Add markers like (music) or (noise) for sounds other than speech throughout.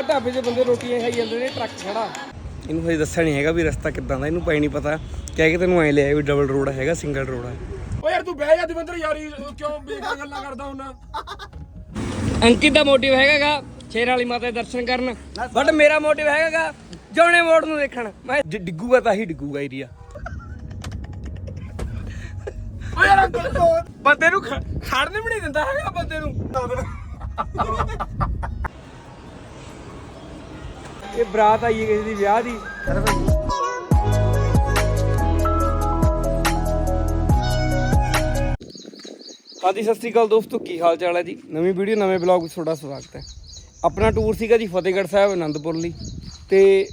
ਆਹ ਢਾਬੇ 'ਤੇ ਬੰਦੇ ਰੋਟੀਆਂ ਖਾਈ ਜਾਂਦੇ ਨੇ ਟਰੱਕ ਖੜਾ। ਇਹਨੂੰ ਹਜੇ ਦੱਸਿਆ ਨਹੀਂ ਹੈਗਾ ਵੀ ਰਸਤਾ ਕਿੱਦਾਂ ਦਾ ਇਹਨੂੰ ਪਈ ਨਹੀਂ ਪਤਾ। ਕਹਿ ਕੇ ਤੈਨੂੰ ਐ ਲਿਆ ਵੀ ਡਬਲ ਰੋਡ ਹੈਗਾ ਸਿੰਗਲ ਰੋਡ ਹੈ ਓ ਯਾਰ ਤੂੰ ਬਹਿ ਜਾ ਦਵਿੰਦਰ ਯਾਰੀ ਕਿਉਂ ਬੇਕਾਰ ਗੱਲਾਂ ਕਰਦਾ ਹੁੰਨਾ ਅੰਕਿਤ ਦਾ ਮੋਟਿਵ ਹੈਗਾਗਾ ਸ਼ੇਰ ਵਾਲੀ ਮਾਤਾ ਦੇ ਦਰਸ਼ਨ ਕਰਨ। ਬਟ ਮੇਰਾ ਮੋਟਿਵ ਹੈਗਾਗਾ ਜੋਣੇ ਮੋੜ ਨੂੰ ਦੇਖਣ। ਮੈਂ ਜੇ ਡਿੱਗੂਗਾ ਤਾਂ ਹੀ ਡਿੱਗੂਗਾ ਏਰੀਆ। ਓ ਯਾਰ ਅੰਕਲ ਬੰਦੇ ਨੂੰ ਖੜਨ ਵੀ ਨਹੀਂ ਦਿੰਦਾ ਹੈਗਾ ਬੰਦੇ ਨੂੰ। ਇਹ ਬਰਾਤ ਆਈ ਹੈ ਕਿਸੇ ਦੀ ਵਿਆਹ ਦੀ। ਹਾਂਜੀ, ਸਤਿ ਸ੍ਰੀ ਅਕਾਲ ਦੋਸਤੋ, ਕੀ ਹਾਲ ਚਾਲ ਹੈ ਜੀ? ਨਵੀਂ ਵੀਡੀਓ, ਨਵੇਂ ਬਲੌਗ ਵਿੱਚ ਤੁਹਾਡਾ ਸਵਾਗਤ ਹੈ। ਆਪਣਾ ਟੂਰ ਸੀਗਾ ਜੀ ਫਤਿਹਗੜ੍ਹ ਸਾਹਿਬ ਆਨੰਦਪੁਰ ਲਈ। ਤੇ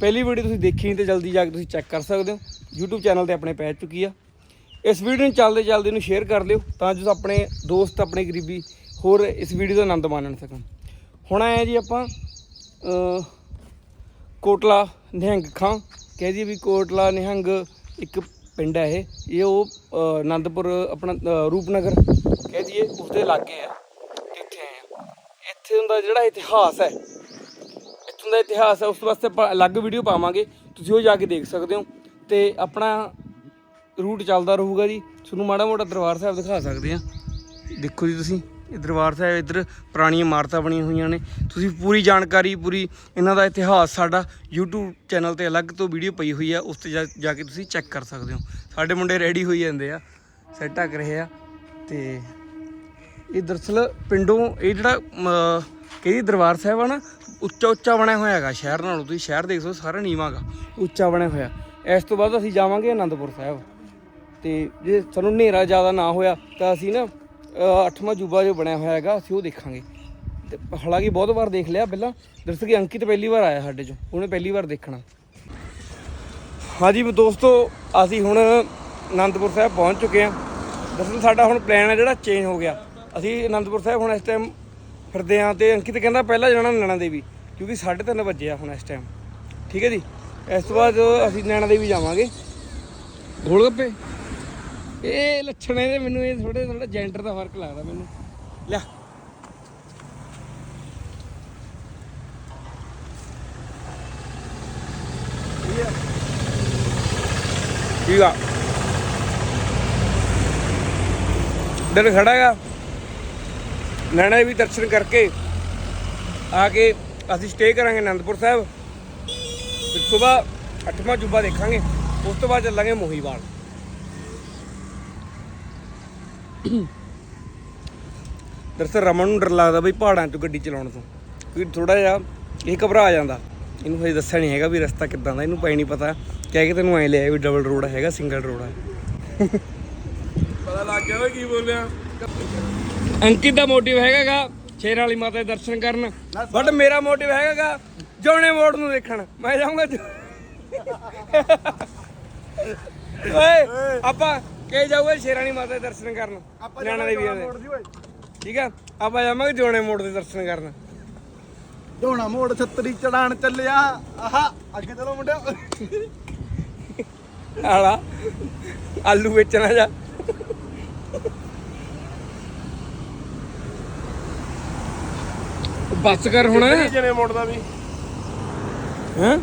ਪਹਿਲੀ ਵੀਡੀਓ ਤੁਸੀਂ ਦੇਖੀ ਨਹੀਂ ਤੇ ਜਲਦੀ ਜਾ ਕੇ ਤੁਸੀਂ ਚੈੱਕ ਕਰ ਸਕਦੇ ਹੋ। YouTube ਚੈਨਲ ਤੇ ਆਪਣੇ ਪੈ ਚੁੱਕੀ ਆ। ਇਸ ਵੀਡੀਓ ਨੂੰ ਚੱਲਦੇ ਚੱਲਦੇ ਨੂੰ ਸ਼ੇਅਰ ਕਰ ਲਿਓ, ਤਾਂ ਜੋ ਆਪਣੇ ਦੋਸਤ, ਆਪਣੇ ਗਰੀਬੀ ਹੋਰ ਇਸ ਵੀਡੀਓ ਦਾ ਆਨੰਦ ਮਾਣ ਸਕਣ। ਹੁਣ ਆਏ ਜੀ ਆਪਾਂ ਕੋਟਲਾ ਨਿਹੰਗ ਖਾਂ। ਕਹਿ ਜੀ ਵੀ ਕੋਟਲਾ ਨਿਹੰਗ ਇੱਕ ਪਿੰਡ ਹੈ ਇਹ। ਇਹ ਉਹ ਅਹ, ਆਨੰਦਪੁਰ ਆਪਣਾ ਰੂਪਨਗਰ। ਕਹਿ ਦਈਏ ਉਸ ਦੇ ਲਾਗੇ ਆ ਇੱਥੇ ਆਏ ਆ ਇੱਥੇ ਦਾ ਜਿਹੜਾ ਇਤਿਹਾਸ ਹੈ। ਇੱਥੋਂ ਦਾ ਇਤਿਹਾਸ ਹੈ। ਉਸ ਵਾਸਤੇ ਅਲੱਗ ਵੀਡੀਓ ਪਾਵਾਂਗੇ। ਤੁਸੀਂ ਉਹ ਜਾ ਕੇ ਦੇਖ ਸਕਦੇ ਹੋ। ਤੇ ਆਪਣਾ ਰੂਟ ਚੱਲਦਾ ਰਹੂਗਾ ਜੀ। ਤੁਹਾਨੂੰ ਮਾੜਾ ਮੋਟਾ ਦਰਬਾਰ ਸਾਹਿਬ ਦਿਖਾ ਸਕਦੇ ਆ ਦੇਖੋ ਜੀ ਤੁਸੀਂ। ਇਹ ਦਰਬਾਰ ਸਾਹਿਬ ਇੱਧਰ ਪੁਰਾਣੀਆਂ ਇਮਾਰਤਾਂ ਬਣੀਆਂ ਹੋਈਆਂ ਨੇ। ਤੁਸੀਂ ਪੂਰੀ ਜਾਣਕਾਰੀ ਪੂਰੀ ਇਹਨਾਂ ਦਾ ਇਤਿਹਾਸ ਸਾਡਾ YouTube ਚੈਨਲ ਤੇ ਅਲੱਗ ਤੋਂ ਵੀਡੀਓ ਪਈ ਹੋਈ ਆ ਉਸ ਤੇ ਜਾ- ਜਾ ਕੇ ਤੁਸੀਂ ਚੈੱਕ ਕਰ ਸਕਦੇ ਹੋ। ਸਾਡੇ ਮੁੰਡੇ ਰੈਡੀ ਹੋਈ ਜਾਂਦੇ ਆ ਸੈੱਟ ਢੱਕ ਰਹੇ ਆ। ਤੇ ਇਹ ਦਰਅਸਲ ਪਿੰਡੋਂ ਇਹ ਜਿਹੜਾ ਅਮ, ਕਈ ਦਰਬਾਰ ਸਾਹਿਬ ਆ ਨਾ ਉੱਚਾ ਉੱਚਾ ਬਣਿਆ ਹੋਇਆ ਹੈਗਾ ਸ਼ਹਿਰ ਨਾਲੋਂ। ਤੁਸੀਂ ਸ਼ਹਿਰ ਦੇਖ ਸਕਦੇ ਸਾਰਾ ਨੀਵਾਂਗਾ ਉੱਚਾ ਬਣਿਆ ਹੋਇਆ। ਇਸ ਤੋਂ ਬਾਅਦ ਅਸੀਂ ਜਾਵਾਂਗੇ ਆਨੰਦਪੁਰ ਸਾਹਿਬ। ਤੇ ਜੇ ਸਾਨੂੰ ਹਨੇਰਾ ਜ਼ਿਆਦਾ ਨਾ ਹੋਇਆ ਤਾਂ ਅਸੀਂ ਨਾ ਅੱਠਵਾਂ ਜੂਬਾ ਜੋ ਬਣਿਆ ਹੋਇਆ ਹੈਗਾ, ਅਸੀਂ ਉਹ ਦੇਖਾਂਗੇ। ਤੇ ਹਾਲਾਂਕਿ ਬਹੁਤ ਵਾਰ ਦੇਖ ਲਿਆ ਪਹਿਲਾਂ। ਦਰਅਸਲ ਕਿ ਅੰਕਿਤ ਪਹਿਲੀ ਵਾਰ ਆਇਆ ਸਾਡੇ ਚੋਂ, ਉਹਨੇ ਪਹਿਲੀ ਵਾਰ ਦੇਖਣਾ। ਹਾਂਜੀ ਵੀ ਦੋਸਤੋ, ਅਸੀਂ ਹੁਣ ਅਨੰਦਪੁਰ ਸਾਹਿਬ ਪਹੁੰਚ ਚੁੱਕੇ ਹਾਂ। ਦਰਅਸਲ ਸਾਡਾ ਹੁਣ ਪਲਾਨ ਹੈ ਜਿਹੜਾ ਚੇਂਜ ਹੋ ਗਿਆ। ਅਸੀਂ ਅਨੰਦਪੁਰ ਸਾਹਿਬ ਹੁਣ ਇਸ ਟਾਈਮ ਫਿਰਦੇ ਹਾਂ ਤੇ ਅੰਕਿਤ ਕਹਿੰਦਾ ਪਹਿਲਾਂ ਜਾਣਾ ਨੈਣਾ ਦੇਵੀ, ਕਿਉਂਕਿ 3:30 ਵਜੇ ਆ ਹੁਣ ਇਸ ਟਾਈਮ ਠੀਕ ਹੈ ਜੀ? ਇਸ ਤੋਂ ਬਾਅਦ ਅਸੀਂ ਨੈਣਾ ਦੇਵੀ ਜਾਵਾਂਗੇ। ਗੋਲ ਗੱਪੇ ਇਹ ਲੱਛਣ ਇਹਦੇ ਮੈਨੂੰ ਇਹ ਥੋੜੇ ਥੋੜਾ ਜੈਂਡਰ ਦਾ ਫ਼ਰਕ ਲੱਗਦਾ ਮੈਨੂੰ। ਲਿਆ। ਠੀਕ ਆ। ਦਿਨ ਖੜਾ ਹੈਗਾ। ਨੈਣਾ ਵੀ ਦਰਸ਼ਨ ਕਰਕੇ ਆ ਕੇ ਅਸੀਂ ਸਟੇ ਕਰਾਂਗੇ ਅਨੰਦਪੁਰ ਸਾਹਿਬ। ਫਿਰ ਸਵੇਰ ਅੱਠਵਾਂ ਜੁਬਾ ਦੇਖਾਂਗੇ। ਉਸ ਤੋਂ ਬਾਅਦ ਚੱਲਾਂਗੇ ਮੋਹੀਵਾਲ। ਦਰਸਲ ਰਮਨ ਨੂੰ ਡਰ ਲੱਗਦਾ ਬਈ ਪਹਾੜਾਂ 'ਚ ਗੱਡੀ ਚਲਾਉਣ ਤੋਂ। ਕਿਉਂਕਿ ਥੋੜਾ ਜਿਹਾ ਇਹ ਘਬਰਾ ਜਾਂਦਾ। ਇਹਨੂੰ ਹਜੇ ਦੱਸਿਆ ਨਹੀਂ ਹੈਗਾ ਵੀ ਰਸਤਾ ਕਿੱਦਾਂ ਦਾ ਇਹਨੂੰ ਪਈ ਨਹੀਂ ਪਤਾ। ਕਹਿ ਕੇ ਤੈਨੂੰ ਐ ਲਿਆ ਵੀ ਡਬਲ ਰੋਡ ਹੈਗਾ ਸਿੰਗਲ ਰੋਡ ਹੈ ਪਤਾ ਲੱਗ ਗਿਆ ਓਏ ਕੀ ਬੋਲਿਆ। ਅੰਕਿਤ ਦਾ ਮੋਟਿਵ ਹੈਗਾਗਾ ਸ਼ੇਰ ਵਾਲੀ ਮਾਤਾ ਦੇ ਦਰਸ਼ਨ ਕਰਨ। ਬਟ ਮੇਰਾ ਮੋਟਿਵ ਹੈਗਾਗਾ ਜੋਣੇ ਮੋੜ ਨੂੰ ਦੇਖਣ। ਮੈਂ ਜਾਊਂਗਾ ਓਏ ਆਪਾਂ ਕੇ ਜਾਊਗਾ ਸ਼ੇਰ ਵਾਲੀ ਮਾਤਾ ਦੇ ਦਰਸ਼ਨ ਕਰਨ। ਨਿਆਣਾ ਦੇ ਵੀਰ ਦੇ ਠੀਕ ਆ? ਆਪਾਂ ਜਾਵਾਂਗੇ ਜੋਣੇ ਮੋੜ ਦੇ ਦਰਸ਼ਨ ਕਰਨ। ਢੋਣਾ ਮੋੜ ਛੱਤਰੀ ਚੜਾਣ ਚੱਲਿਆ। ਆਹਾ ਅੱਗੇ ਚਲੋ ਮੁੰਡਿਓ। ਆਲਾ ਆਲੂ ਵੇਚਣਾ ਜਾ। ਬੱਸ ਕਰ ਹੁਣ। ਜਨੇ ਮੋੜਦਾ ਵੀ। ਹੈਂ?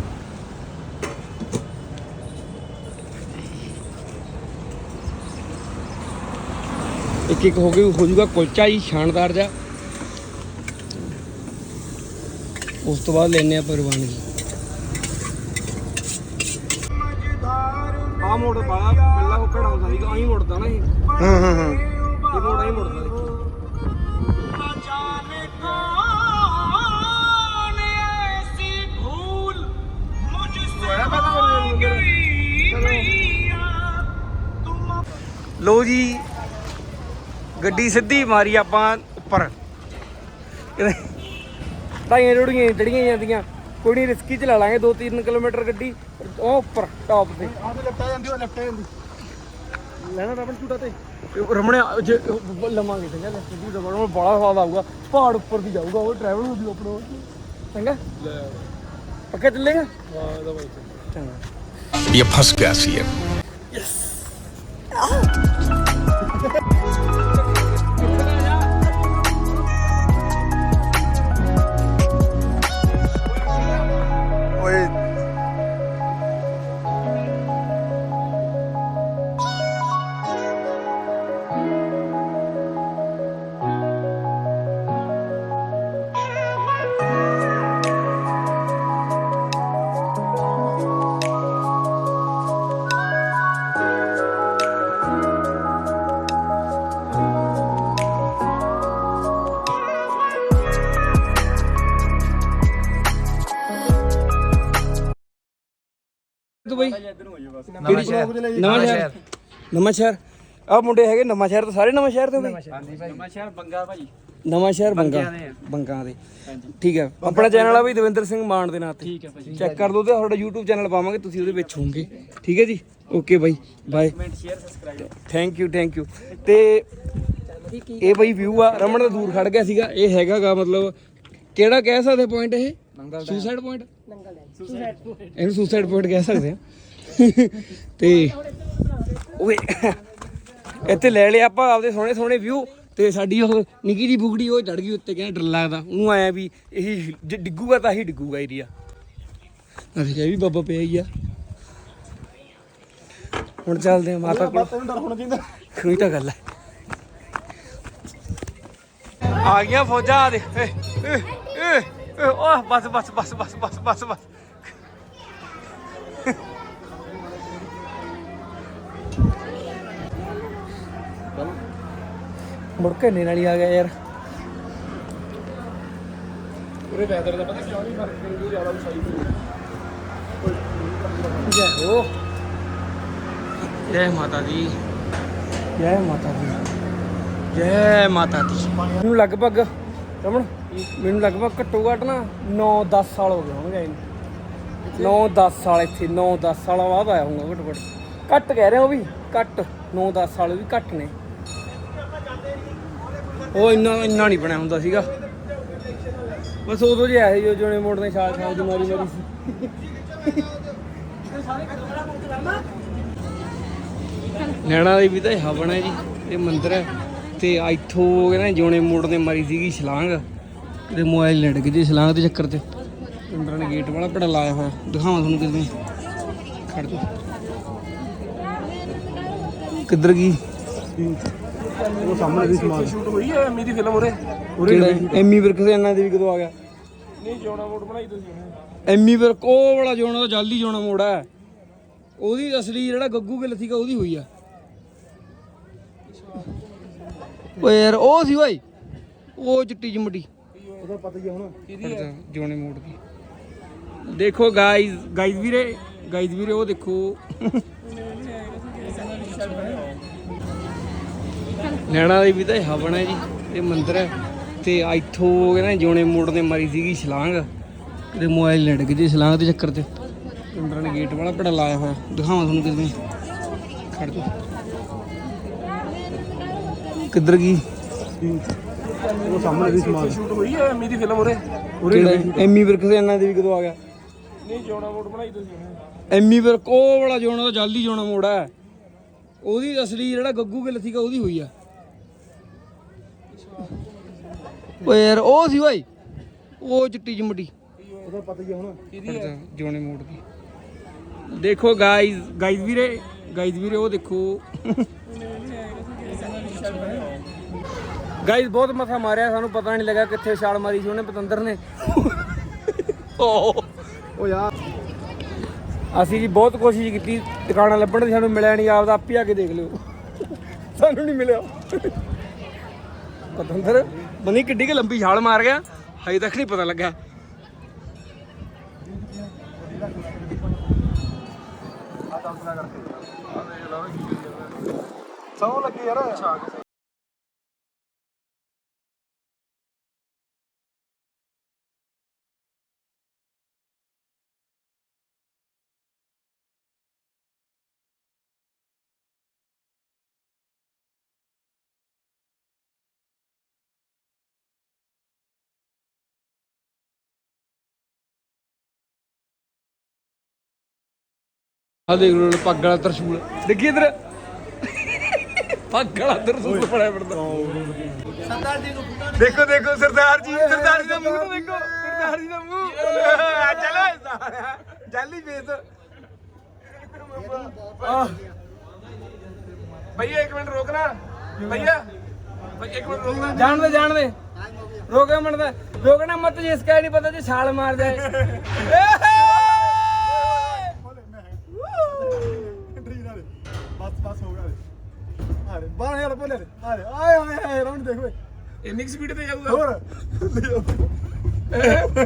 ਇੱਕ ਇੱਕ ਹੋ ਕੇ ਹੋ ਜਾਊਗਾ ਕੁਲਚਾ ਹੀ ਸ਼ਾਨਦਾਰ ਜਾ ਉਸ ਤੋਂ ਬਾਅਦ ਲੈਨੇ ਆ ਪਰਵਾਨਗੀ ਆ ਮੋੜ ਬਾਲਾ ਪਹਿਲਾਂ ਉਹ ਖੜਾਉਂਦਾ ਸੀਗਾ ਆਹੀ ਮੁੜਦਾ ਨਾ ਇਹ। ਹਾਂ ਹਾਂ ਹਾਂ। ਇਹ ਮੋੜ ਆਹੀ ਮੁੜਦਾ ਦੇਖੀ। ਲੋ ਜੀ ਗੱਡੀ ਸਿੱਧੀ ਮਾਰੀ ਆਪਾਂ ਉੱਪਰ। ਟਾਈਆਂ ਰੋੜੀਆਂ ਚੜੀਆਂ ਜਾਂਦੀਆਂ। ਕੋਈ ਰਿਸਕੀ ਚ ਲਾ ਲਾਂਗੇ 2-3 ਕਿਲੋਮੀਟਰ ਗੱਡੀ ਉਹ ਉੱਪਰ ਟਾਪ ਤੇ। ਬੜਾ ਸਵਾਦ ਆਊਗਾ। ਪਹਾੜ ਉੱਪਰ ਦੀ ਜਾਊਗਾ ਉਹ ਟਰੈਵਲ ਹੋ ਜੂ ਆਪਣਾ। ਚੰਗਾ? ਲੈ ਚੱਲੇਗਾ? ਹਾਂ ਇਹ ਫਸ ਗਿਆ ਸੀ ਯੈਸ (laughs) ਨਵਾਂ ਸ਼ਹਿਰ? ਨਵਾਂ ਸ਼ਹਿਰ ਨਵਾਂ ਸ਼ਹਿਰ ਆ ਮੁੰਡੇ ਹੈਗੇ ਨਵਾਂ ਸ਼ਹਿਰ ਤੋਂ ਸਾਰੇ ਨਵਾਂ ਸ਼ਹਿਰ ਤੋਂ ਬਈ ਨਵਾਂ ਸ਼ਹਿਰ ਬੰਗਾ ਭਾਈ। ਨਵਾਂ ਸ਼ਹਿਰ ਬੰਗਾ ਬੰਗਾ ਦੇ। ਠੀਕ ਹੈ ਆਪਣਾ ਚੈਨਲ ਆ ਬਈ ਦਵਿੰਦਰ ਸਿੰਘ ਮਾਨ ਦੇ ਨਾਂ ਤੇ। ਠੀਕ ਹੈ ਭਾਈ। ਚੈੱਕ ਕਰ ਲਓ ਤੇ ਤੁਹਾਡਾ YouTube ਚੈਨਲ ਪਾਵਾਂਗੇ ਤੁਸੀਂ ਉਹਦੇ ਵਿੱਚ ਹੋਵੋਗੇ। ਠੀਕ ਹੈ ਜੀ? Okay by. Bye comment share subscribe thank you thank you ਤੇ ਇਹ ਬਈ ਵਿਊ ਆ ਰਮਨ ਦਾ ਦੂਰ ਖੜ ਗਿਆ ਸੀਗਾ। ਇਹ ਹੈਗਾਗਾ ਮਤਲਬ ਕਿਹੜਾ ਕਹਿ ਸਕਦੇ ਪੁਆਇੰਟ ਇਹ? ਸੁਸਾਈਡ ਪੁਆਇੰਟ ਇਹਨੂੰ ਸੁਸਾਈਡ ਪੁਆਇੰਟ ਕਹਿ ਸਕਦੇ ਆ। ਤੇ ਓਏ ਇੱਥੇ ਲੈ ਲਿਆ ਆਪਾਂ ਆਪਦੇ ਸੋਹਣੇ ਸੋਹਣੇ ਵਿਊ ਤੇ ਸਾਡੀ ਉਹ ਨਿੱਕੀ ਦੀ ਬੁਗੜੀ ਉਹ ਚੜ ਗਈ ਉੱਤੇ ਕਹਿੰਦਾ ਡਰ ਲੱਗਦਾ। ਉਹਨੂੰ ਆਇਆ ਵੀ ਇਹ ਜੇ ਡਿੱਗੂਗਾ ਤਾਂ ਹੀ ਡਿੱਗੂਗਾ ਏਰੀਆ ਅਸੀਂ ਕਿਹਾ ਵੀ ਬਾਬਾ ਪਿਆ ਹੀ ਆ। ਹੁਣ ਚੱਲਦੇ ਆ ਮਾਤਾ ਕੋਲ। ਤੈਨੂੰ ਡਰ ਹੋਣਾ ਚਾਹੀਦਾ। ਕੋਈ ਤਾਂ ਗੱਲ ਹੈ ਆ ਗਈਆਂ ਫੌਜਾਂ ਦੇ ਓਹ ਬਸ ਬਸ ਬਸ ਬਸ ਬਸ ਬਸ ਬਸ। ਮੁੜ ਕੇ ਨੇ ਨਾਲੀ ਆ ਗਿਆ ਯਾਰ। ਪੂਰੇ ਵੈਦਰ ਦਾ ਪਤਾ ਕਿਉਂ ਨਹੀਂ ਫ਼ਰਕ ਪੈਂਦਾ ਜ਼ਿਆਦਾ ਉਚਾਈ ਤੇ ਜੈ ਹੋ। ਜੈ ਮਾਤਾ ਦੀ। ਜੈ ਮਾਤਾ ਦੀ। ਜੈ ਮਾਤਾ ਦੀ। ਮੈਨੂੰ ਲਗਭਗ ਰਮਣ ਮੈਨੂੰ ਲਗਭਗ ਘੱਟੋ ਘੱਟ ਨਾ 9-10 ਸਾਲ ਹੋ ਗਏ ਹੋਣਗੇ ਇਹਨੂੰ। 9-10 ਸਾਲ ਇੱਥੇ 9-10 ਸਾਲ ਬਾਅਦ ਆਇਆ ਹੂੰਗਾ ਘੱਟੋ ਘੱਟ। ਘੱਟ ਕਹਿ ਰਹੇ ਉਹ ਵੀ ਘੱਟ। 9-10 ਸਾਲ ਵੀ ਘੱਟ ਨੇ। ਉਹ ਇੰਨਾ ਇੰਨਾ ਨਹੀਂ ਬਣਿਆ ਹੁੰਦਾ ਸੀਗਾ। ਬਸ ਉਦੋਂ ਜਿਹਾ ਆਇਆ ਜੋ ਜੋਨੇ ਮੋੜ ਨੇ ਛਾਲ ਛਾਲ ਦੀ ਮਾਰੀ ਮਾਰੀ ਸੀ। ਨੈਣਾ ਦੀ ਵੀ ਤਾਂ ਹਵਨ ਹੈ ਜੀ, ਇਹ ਮੰਦਿਰ ਹੈ। ਤੇ ਇੱਥੋਂ ਕਹਿੰਦੇ ਜੋਨੇ ਮੋੜ ਨੇ ਮਾਰੀ ਸੀਗੀ ਛਲਾਂਗ। ਤੇ ਮੋਬਾਈਲ ਲੜ ਗਈ ਜੀ ਛਲਾਂਗ ਦੇ ਚੱਕਰ ਤੇ। ਅੰਦਰ ਨੇ ਗੇਟ ਵਾਲਾ ਬੜਾ ਲਾਇਆ ਹੋਇਆ। ਦਿਖਾਵਾਂ ਤੁਹਾਨੂੰ ਕਿਵੇਂ ਖੜ ਜਾ। ਕਿੱਧਰ ਗਈ? ਉਹ ਸਾਹਮਣੇ ਦੀ ਸਮਾਨ ਸ਼ੂਟ ਹੋਈ ਹੈ ਐਮੀ ਦੀ ਫਿਲਮ ਉਰੇ? ਕਿਹੜਾ? ਐਮੀ ਵਿਰਕ ਦੇ ਇਹਨਾਂ ਦੇ ਵੀ ਕਦੋਂ ਆ ਗਿਆ? ਨਹੀਂ ਜੋਣਾ ਮੋੜ ਬਣਾਈ ਤੁਸੀਂ ਉਹਨੇ। ਐਮੀ ਵਿਰਕ ਉਹ ਵਾਲਾ ਜੋਣਾ ਤਾਂ ਜਲਦੀ ਜੋਣਾ ਮੋੜ ਹੈ। ਉਹਦੀ ਅਸਲੀ ਜਿਹੜਾ ਗੱਗੂ ਗਿੱਲ ਸੀਗਾ ਉਹਦੀ ਹੋਈ ਆ। ਓਏ ਯਾਰ ਉਹ ਸੀ ਓਏ ਉਹ ਚਿੱਟੀ ਚਮੜੀ ਉਹਦਾ ਪਤਾ ਹੀ ਆ ਹੁਣ। ਪੜਦਾ ਜੋਨੇ ਮੋੜ ਦੀ। ਦੇਖੋ ਗਾਇਜ਼ ਗਾਇਜ਼ ਵੀਰੇ ਗਾਇਜ਼ ਵੀਰੇ ਉਹ ਦੇਖੋ। ਨੈਣਾ ਦੀ ਵੀ ਤਾਂ ਇਹ ਹਵਨ ਹੈ ਜੀ ਇਹ ਮੰਦਿਰ ਹੈ। ਤੇ ਇੱਥੋਂ ਕਹਿੰਦੇ ਜੋਨੇ ਮੋੜ ਨੇ ਮਾਰੀ ਸੀਗੀ ਛਲਾਂਗ ਤੇ ਮੋਬਾਈਲ ਲੜ ਗਈ ਜੀ ਛਲਾਂਗ ਦੇ ਚੱਕਰ ਅੰਦਰ ਨੇ ਗੇਟ ਵਾਲਾ ਬੜਾ ਲਾਇਆ ਹੋਇਆ। ਦਿਖਾਵਾਂ ਤੁਹਾਨੂੰ ਕਿਵੇਂ ਖੜ ਜਾ। ਕਿੱਧਰ ਗਈ? ਉਹ ਸਾਹਮਣੇ ਦੀ ਸਮਾਨ ਸ਼ੂਟ ਹੋਈ ਹੈ ਐਮੀ ਦੀ ਫਿਲਮ ਉਰੇ? ਕਿਹੜਾ? ਐਮੀ ਵਿਰਕ ਦੇ ਇਹਨਾਂ ਦੇ ਵੀ ਕਦੋਂ ਆ ਗਿਆ? ਨਹੀਂ ਜੋਣਾ ਮੋੜ ਬਣਾਈ ਤੁਸੀਂ ਐਮੀ ਵਿਰਕ ਉਹ ਵਾਲਾ ਜੋਣਾ ਤਾਂ ਜਲਦੀ ਜੋਣਾ ਮੋੜ ਹੈ। ਉਹਦੀ ਅਸਲੀ ਜਿਹੜਾ ਗੱਗੂ ਗਿੱਲ ਸੀਗਾ ਉਹਦੀ ਹੋਈ ਆ। ਓਏ ਯਾਰ ਉਹ ਸੀ ਓਏ ਉਹ ਚਿੱਟੀ ਚਮੜੀ ਉਹਦਾ ਪਤਾ ਹੀ? ਹੁਣ ਪੜਦਾ ਜੋਨੇ ਮੋੜ ਦੀ। ਦੇਖੋ ਗਾਇਜ਼ ਗਾਇਜ਼ ਵੀਰੇ ਗਾਇਜ਼ ਵੀਰੇ ਉਹ ਦੇਖੋ। ਗਾਇਜ਼ ਬਹੁਤ ਮਸਾ ਮਾਰਿਆ ਸਾਨੂੰ ਪਤਾ ਨਹੀਂ ਲੱਗਾ ਕਿੱਥੇ ਛਾਲ ਮਾਰੀ ਸੀ ਉਹਨੇ ਪਤੰਦਰ ਨੇ। ਉਹ ਯਾਰ। ਅਸੀਂ ਜੀ ਬਹੁਤ ਕੋਸ਼ਿਸ਼ ਕੀਤੀ ਟਿਕਾਣਾ ਲੱਭਣ ਦੀ ਸਾਨੂੰ ਮਿਲਿਆ ਨਹੀਂ ਆਪਦਾ ਆਪੇ ਆ ਕੇ ਦੇਖ ਲਿਓ। ਸਾਨੂੰ ਨਹੀਂ ਮਿਲਿਆ। ਪਤੰਦਰ ਬੰਦੀ ਕਿੱਡੀ ਕਿ ਲੰਬੀ ਛਾਲ ਮਾਰ ਗਿਆ। ਹਜੇ ਤੱਕ ਨਹੀਂ ਪਤਾ ਲੱਗਾ। ਸੌ ਲੱਗੀ ਯਾਰ। ਆ ਦੇਖ ਲੋ ਪੱਗ ਵਾਲਾ ਤਰਸ਼ੂਲ ਦੇਖੀ ਇਧਰ? ਪੱਗ ਵਾਲਾ ਤਰਸ਼ੂਲ ਫੜਿਆ ਫਿਰਦਾ। ਦੇਖੋ ਦੇਖੋ ਸਰਦਾਰ ਜੀ ਸਰਦਾਰ ਜੀ ਦਾ ਮੂੰਹ ਦੇਖੋ ਸਰਦਾਰ ਜੀ ਦਾ ਮੂੰਹ। ਚਲੋ ਜਾਲੀ ਵੇਚ ਭਈਆ ਇੱਕ ਮਿੰਟ ਰੋਕਣਾ ਭਈਆ ਭਈ ਇੱਕ ਮਿੰਟ ਰੋਕਣਾ ਜਾਣ ਦੇ ਜਾਣ ਦੇ। ਰੋਕਣਾ ਮਣਦਾ ਰੋਕਣਾ ਮਤ ਜੇ ਇਸਕਾ ਨਹੀਂ ਪਤਾ ਜੇ ਛਾਲ ਮਾਰ ਜਾਏ (laughs) ਡਰੀ ਨਾਲੇ ਬਸ ਬਸ ਹੋ ਗਿਆ ਅਰੇ ਬਾਹਰ ਯਾਰ ਬੋਲੇ ਅਰੇ ਆਏ ਆਏ ਆਏ ਰੌਣ ਦੇਖ ਓਏ। ਇੰਨੀ ਸਪੀਡ ਤੇ ਜਾਊਗਾ? ਹੋਰ।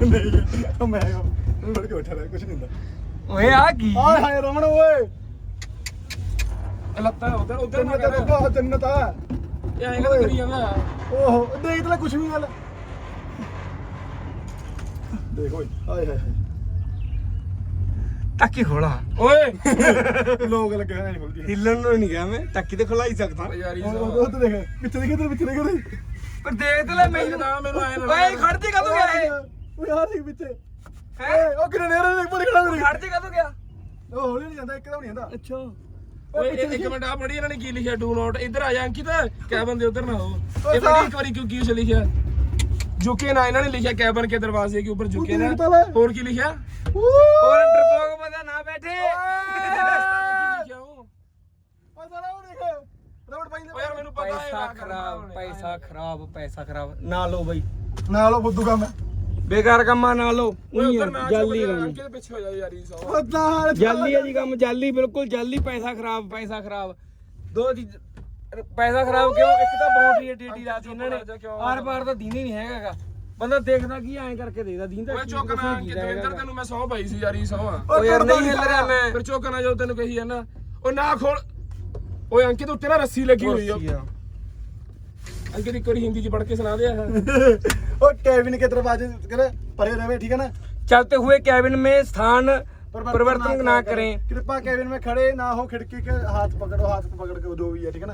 ਨਹੀਂ ਉਹ ਮੈਂ ਉਹ ਮੁੜ ਕੇ ਉੱਠ ਰਿਹਾ ਕੁਝ ਨਹੀਂ ਹੁੰਦਾ। ਓਏ ਆ ਕੀ? ਆਏ ਹਾਏ ਰਮਣ ਓਏ। ਇਹ ਲੱਤਾਂ ਉਧਰ ਉਧਰ ਨਾ ਜੰਨਤ ਕਰ ਦਾ ਬਹੁਤ ਜੰਨਤ ਆ ਇਹ ਐਂ ਕਦ ਕਰੀ ਜਾਂਦਾ? ਓਹੋ ਦੇਖ ਤੇ ਲੈ ਕੁਛ ਵੀ ਗੱਲ। ਦੇਖ ਓਏ ਆਏ ਹਾਏ। ਟੱਕੀ ਖੋਲਾ। ਓਏ। (laughs) ਲੋਕ ਲੱਗੇ ਹੋਏ ਨਹੀਂ ਖੁੱਲਦੀ ਹਿੱਲਣ ਨੂੰ ਨਹੀਂ ਗਿਆ ਮੈਂ ਟੱਕੀ ਤੇ ਖੁਲਾ ਹੀ ਸਕਦਾ ਯਾਰੀ ਉਹ ਤੇ ਦੇਖ ਪਿੱਛੇ ਦੇਖ ਇਧਰ ਪਿੱਛੇ ਦੇਖ। ਉਹਦੇ। ਪਰ ਦੇਖ ਤੇ ਲੈ ਮੈਨੂੰ ਨਾ ਮੈਨੂੰ ਐ ਨਾ ਓਏ ਖੜ ਤੇ ਕਦੋਂ ਗਿਆ ਇਹ? ਓਏ ਆ ਦੇਖ ਪਿੱਛੇ। ਹੈ? ਓਏ ਉਹ ਕਿਨੇ ਨੇੜੇ ਦੇਖ ਪਰ ਖੜਾ ਮੇਰੇ ਖੜ ਤੇ ਕਦੋਂ ਗਿਆ? ਉਹ ਹੌਲੀ ਨਹੀਂ ਜਾਂਦਾ ਇੱਕਦਮ ਨਹੀਂ ਜਾਂਦਾ। ਅੱਛਾ। ਓਏ ਇੱਕ ਮਿੰਟ ਆ ਪੜੀ ਇਹਨਾਂ ਨੇ ਕੀ ਲਿਖਿਆ ਡੂ ਨੋਟ ਇੱਧਰ ਆ ਜਾ ਅੰਕਿਤ ਕੈਬਨ ਦੇ ਉਧਰ ਨਾ ਹੋ ਇਹ ਪੜੀ ਇੱਕ ਵਾਰੀ ਕਿਉਂ ਕੀ ਲਿਖਿਆ? ਝੁਕੇ ਨਾ ਇਹਨਾਂ ਨੇ ਲਿਖਿਆ ਕੈਬਨ ਕੇ ਦਰਵਾਜ਼ੇ के ऊपर झुके ना लिखता है? और की लिखा ਹੋਰ ਡਰਪੋਕ ਬੰਦਾ ਨਾ ਬੈਠੇ लिखा हूं ਓਏ ਸਾਰਾ ਉਹ ਦੇਖ ਰਬੜ ਪਾਈ ਓ ਯਾਰ ਮੈਨੂੰ ਪਤਾ ਹੈ ਪੈਸਾ ਖਰਾਬ ਪੈਸਾ ਖਰਾਬ ਪੈਸਾ ਖਰਾਬ ਨਾ ਲਓ ਬਈ ਨਾਲ ਉਹ ਬੁੱਧੂ ਕੰਮ ਹੈ ਬੇਕਾਰ ਕੰਮਾਂ ਨਾ ਲਓ ਓਏ ਉਹੀ ਉਧਰ ਨਾ ਜਾਲੀ ਚੱਲ ਕੰਮ ਅੰਕਿਤ ਪਿੱਛੇ ਹੋ ਜਾ ਯਾਰੀ ਸੌ ਉਹ ਨਾਲ ਜਾਲੀ ਹੈ ਜੀ ਕੰਮ ਜਾਲੀ ਬਿਲਕੁਲ ਜਾਲੀ ਪੈਸਾ ਖਰਾਬ ਪੈਸਾ ਖਰਾਬ ਦੋ ਚੀਜ਼ ਪੈਸਾ ਖਰਾਬ ਕਿਉਂ? ਇੱਕ ਤਾਂ ਬਾਉਂਡਰੀ ਏਡੀ ਏਡੀ ਲਾਤੀ ਇਹਨਾਂ ਨੇ ਆਰ ਪਾਰ ਤਾਂ ਦੀਨ ਹੀ ਨਹੀਂ ਹੈਗਾ ਬੰਦਾ ਦੇਖਦਾ ਕੀ ਐਂ ਕਰਕੇ ਦੇਖਦਾ ਦੀਨ ਤਾਂ ਓਏ ਚੋਕਣਾ ਦਵਿੰਦਰ ਤੈਨੂੰ ਮੈਂ ਸੌ ਪਾਈ ਸੀ ਯਾਰੀ ਸੌ ਆ। ਓ ਯਾਰ ਨਹੀਂ ਹਿੱਲ ਰਿਹਾ ਮੈਂ? ਫਿਰ ਚੋਕਣਾ ਜਦੋਂ ਤੈਨੂੰ ਕਹੀ ਜਾਂਦਾ। ਓ ਨਾ ਖੋਲ। ਓਏ ਅੰਕਿਤ ਉੱਤੇ ਨਾ ਰੱਸੀ ਲੱਗੀ ਹੋਈ ਆ। ਅੰਕਿਤ ਇੱਕ ਵਾਰੀ ਹਿੰਦੀ ਚ ਪੜ ਕੇ ਸੁਣਾ ਦੇ ਆ (laughs) ਓ ਕੈਬਿਨ ਕੇ ਦਰਵਾਜ਼ੇ ਕਰ ਪਰੇ ਰਹੇ ਠੀਕ ਹੈ ਨਾ? ਚਲਤੇ ਹੋਏ ਕੈਬਿਨ ਮੇ ਸਥਾਨ परिवर्तन ना करें कृपा कैबिन में खड़े ना हो खिड़की के हाथ पकड़ो हाथ पकड़ के दो भी है ठीक है ना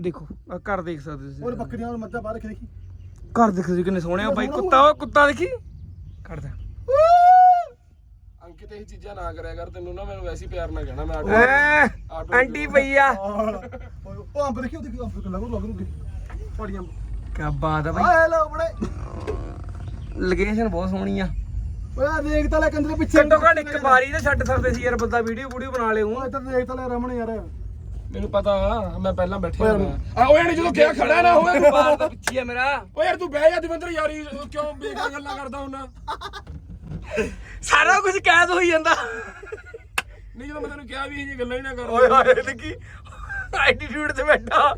ਉਹ ਦੇਖੋ ਆਹ ਘਰ ਦੇਖ ਸਕਦੇ ਹੋ ਹੋਰ ਬੱਕਰੀਆਂ ਹੋਰ ਮੱਝਾਂ ਬਾਹਰ ਰੱਖ ਦੇਖੀ? ਘਰ ਦੇਖ ਸਕਦੇ ਕਿੰਨੇ ਸੋਹਣੇ ਆ ਬਾਈ ਕੁੱਤਾ ਓ ਕੁੱਤਾ ਦੇਖੀ? ਕੱਢ ਦੇ। ਅੰਕਿਤ ਇਹ ਚੀਜ਼ਾਂ ਨਾ ਕਰਿਆ ਕਰ ਤੈਨੂੰ ਨਾ ਮੈਨੂੰ ਵੈਸੇ ਪਿਆਰ ਨਾਲ ਕਹਿਣਾ ਮੈਂ ਹੈਂ, ਆਟੋ ਆਂਟੀ ਪਈ ਉਹ ਅੰਬ ਦੇਖੀ ਉਹ ਅੰਬ ਲੱਗੂ ਲੱਗੂ ਕਿ ਪੜੀ ਅੰਬ। ਕਿਆ ਬਾਤ ਆ ਬਾਈ। ਆ ਲੋ ਬੜੇ ਲੋਕੇਸ਼ਨ ਬਹੁਤ ਸੋਹਣੀ ਆ। ਓਏ ਦੇਖ ਤਾਂ ਕੰਦਰੇ ਪਿੱਛੇ ਘੱਟੋ ਘੱਟ ਇੱਕ ਵਾਰੀ ਤਾਂ ਛੱਡ ਸਕਦੇ ਸੀ ਯਾਰ ਬੰਦਾ ਵੀਡੀਓ ਵੀਡੀਓ ਬਣਾ ਲਿਓ। ਉਹ ਇੱਧਰ ਦੇਖ ਤਾਂ ਰਮਣ ਯਾਰ। ਮੈਨੂੰ ਪਤਾ ਮੈਂ ਪਹਿਲਾਂ ਬੈਠਿਆ ਹੋਇਆ। ਆ ਓਏ ਨਹੀਂ ਜਦੋਂ ਕਿਹਾ ਖੜਾ ਨਾ ਹੋਵੇ ਤੂੰ ਬਾਹਰ ਦਾ ਪਿੱਛੇ ਆ ਮੇਰਾ। ਓਏ ਯਾਰ ਤੂੰ ਬਹਿ ਜਾ ਦਵਿੰਦਰ ਯਾਰੀ ਕਿਉਂ ਬੇਕਾਰ ਗੱਲਾਂ ਕਰਦਾ ਹੁੰਨਾ ਸਾਰਾ ਕੁਝ ਕੈਦ ਹੋਈ ਜਾਂਦਾ। ਨਹੀਂ ਜਦੋਂ ਮੈਂ ਤੈਨੂੰ ਕਿਹਾ ਵੀ ਇਹ ਜੀ ਗੱਲਾਂ ਹੀ ਨਾ ਕਰ ਓਏ ਹਾਏ ਲੱਗੀ ਐਟੀਟਿਊਡ ਤੇ ਬੈਠਾ।